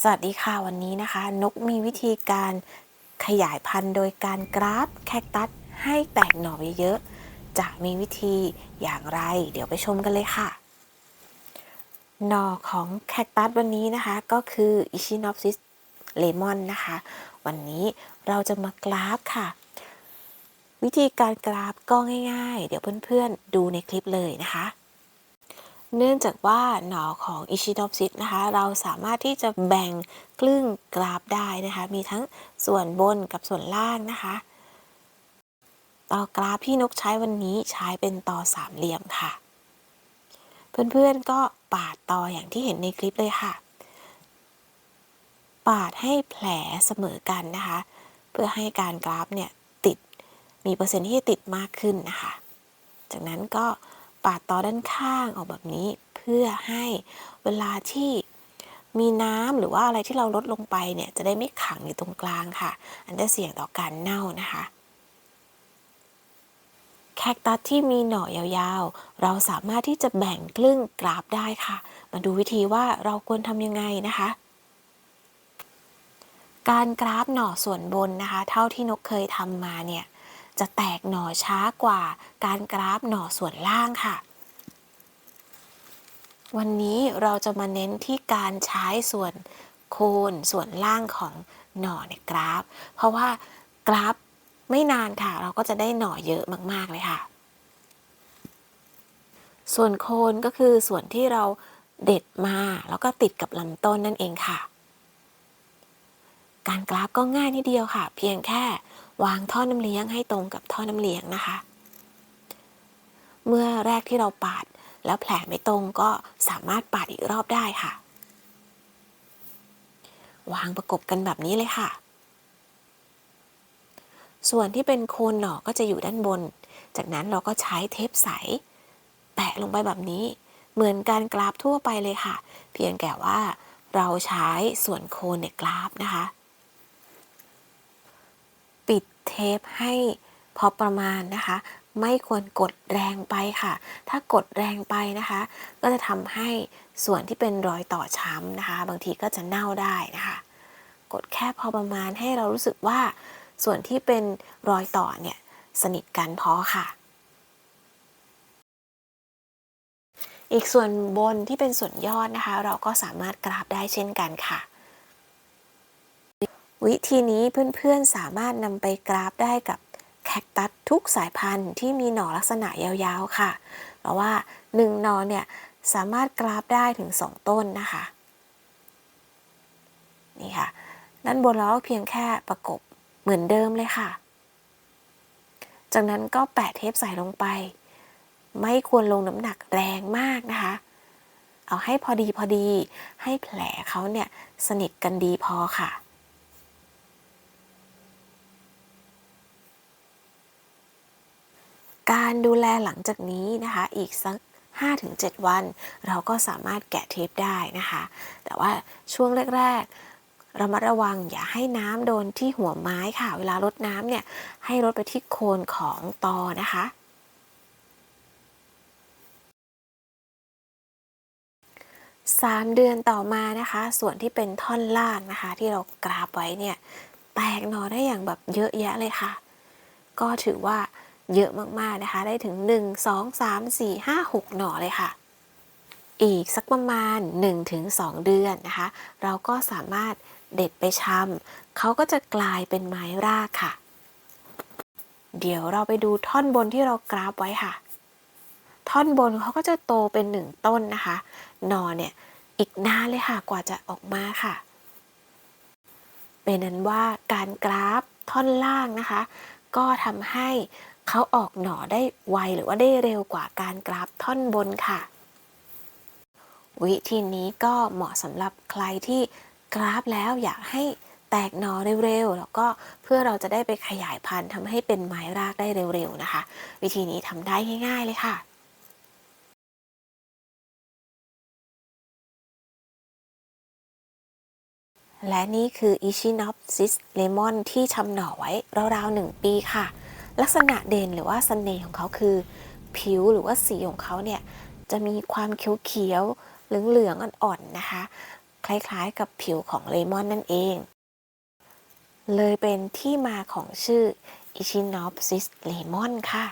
สวัสดีค่ะวันนี้นะคะ นกมีวิธีการขยายพันธุ์โดยการกราฟแคคตัสให้แตกหน่อเยอะๆจะมีวิธีอย่างไร เดี๋ยวไปชมกันเลยค่ะ หน่อของแคคตัสวันนี้นะคะ ก็คือ Echinopsis lemon นะคะ วันนี้เราจะมากราฟค่ะ วิธีการกราฟก็ง่าย ๆ เดี๋ยวเพื่อนๆดูในคลิปเลยนะคะ เนื่องจากว่าหน่อของอิชิ o p ซิสนะคะ เราสามารถที่จะแบ่งครึ่งกราฟได้นะคะ มีทั้งส่วนบนกับส่วนล่างนะคะต่อกราฟที่นกใช้วันนี้ใช้เป็นต่อสามเหลี่ยมค่ะ เพื่อนๆก็ปาดต่ออย่างที่เห็นในคลิปเลยค่ะ ปาดให้แผลเสมอกันนะคะ เพื่อให้การกราฟเนี่ยติดมีเปอร์เซ็นต์ที่จะติดมากขึ้นนะคะ จากนั้นก็ ปาดต่อด้านข้างออกแบบนี้เพื่อให้เวลาที่มีน้ำหรือว่าอะไรที่เราลดลงไปเนี่ยจะได้ไม่ขังอยู่ตรงกลางค่ะ อันจะเสี่ยงต่อการเน่านะคะแคคตัสที่มีหน่อยาวๆ เราสามารถที่จะแบ่งครึ่งกราฟได้ค่ะ มาดูวิธีว่าเราควรทำยังไงนะคะ การกราฟหน่อส่วนบนนะคะ เท่าที่นกเคยทำมาเนี่ย จะแตกหน่อช้ากว่าการกราฟหน่อส่วนล่างค่ะ วันนี้เราจะมาเน้นที่การใช้ส่วนโคนส่วนล่างของหน่อในกราฟ เพราะว่ากราฟไม่นานค่ะ เราก็จะได้หน่อเยอะมาก ๆ เลยค่ะ ส่วนโคนก็คือส่วนที่เราเด็ดมาแล้วก็ติดกับลำต้นนั่นเองค่ะ การกราฟก็ง่ายนิดเดียวค่ะ เพียงแค่ วางท่อน้ำเลี้ยงให้ตรงกับท่อน้ำเลี้ยงนะคะ เมื่อแรกที่เราปาดแล้วแผลไม่ตรงก็สามารถปาดอีกรอบได้ค่ะ วางประกบกันแบบนี้เลยค่ะ ส่วนที่เป็นโคนหน่อก็จะอยู่ด้านบน จากนั้นเราก็ใช้เทปใส แปะลงไปแบบนี้เหมือนการกราฟทั่วไปเลยค่ะ เพียงแก่ว่าเราใช้ส่วนโคนในกราฟนะคะ เทปให้พอประมาณนะคะ ไม่ควรกดแรงไปค่ะ ถ้ากดแรงไปนะคะ ก็จะทำให้ส่วนที่เป็นรอยต่อช้ำนะคะ บางทีก็จะเน่าได้นะคะ กดแค่พอประมาณให้เรารู้สึกว่าส่วนที่เป็นรอยต่อเนี่ยสนิทกันพอค่ะ อีกส่วนบนที่เป็นส่วนยอดนะคะ เราก็สามารถกราบได้เช่นกันค่ะ วิธีนี้เพื่อนๆสามารถนำไปกราฟได้กับแคคตัสทุกสายพันธุ์ที่มีหน่อลักษณะยาวๆค่ะ เพราะว่า 1 หน่อเนี่ยสามารถกราฟได้ถึง 2 ต้นนะคะ นี่ค่ะ ด้านบนเราเพียงแค่ประกบเหมือนเดิมเลยค่ะ จากนั้นก็แปะเทปใส่ลงไป ไม่ควรลงน้ำหนักแรงมากนะคะ เอาให้พอดีพอดี ให้แผลเขาเนี่ยสนิทกันดีพอค่ะ การดูแลหลังจากนี้นะคะอีกสัก5-7 วัน เราก็สามารถแกะเทปได้นะคะ แต่ว่าช่วงแรกๆระมัดระวังอย่าให้น้ำโดนที่หัวไม้ค่ะ เวลารดน้ำเนี่ยให้รดไปที่โคนของตอนะคะ3เดือนต่อมานะคะ ส่วนที่เป็นท่อนล่างนะคะ ที่เรากราบไว้เนี่ยแตกหนอได้อย่างแบบเยอะแยะเลยค่ะ ก็ถือว่า เยอะมากๆนะคะ ได้ถึง 1 2 3 4 5 6 หน่อเลยค่ะ อีกสักประมาณ 1-2 เดือนนะคะ เราก็สามารถเด็ดไปชำเขาก็จะกลายเป็นไม้รากค่ะ เดี๋ยวเราไปดูท่อนบนที่เรากราฟไว้ค่ะ ท่อนบนเขาก็จะโตเป็นหนึ่งต้นนะคะหนอเนี่ยอีกนานเลยค่ะกว่าจะออกมาค่ะ เป็นนั้นว่าการกราฟท่อนล่างนะคะ ก็ทำให้เขาออกหน่อได้ไวหรือว่าได้เร็วกว่าการกราฟท่อนบนค่ะ วิธีนี้ก็เหมาะสำหรับใครที่กราฟแล้วอยากให้แตกหน่อเร็วๆ แล้วก็เพื่อเราจะได้ไปขยายพันธุ์ทำให้เป็นไม้รากได้เร็วๆนะคะ วิธีนี้ทำได้ง่าย ๆ เลยค่ะ และนี่คือ Echinopsis lemon ที่ชำหน่อไว้ราวๆหนึ่งปีค่ะ ลักษณะเด่นหรือว่าสเสน่ห์ของเขาคือ ผิวหรือว่าสีของเขาเนี่ย จะมีความเขียวๆเหลืองๆอ่อนๆนะคะ คล้ายๆกับผิวของเลมอนนั่นเอง เลยเป็นที่มาของชื่อ Echinopsis lemon ค่ะ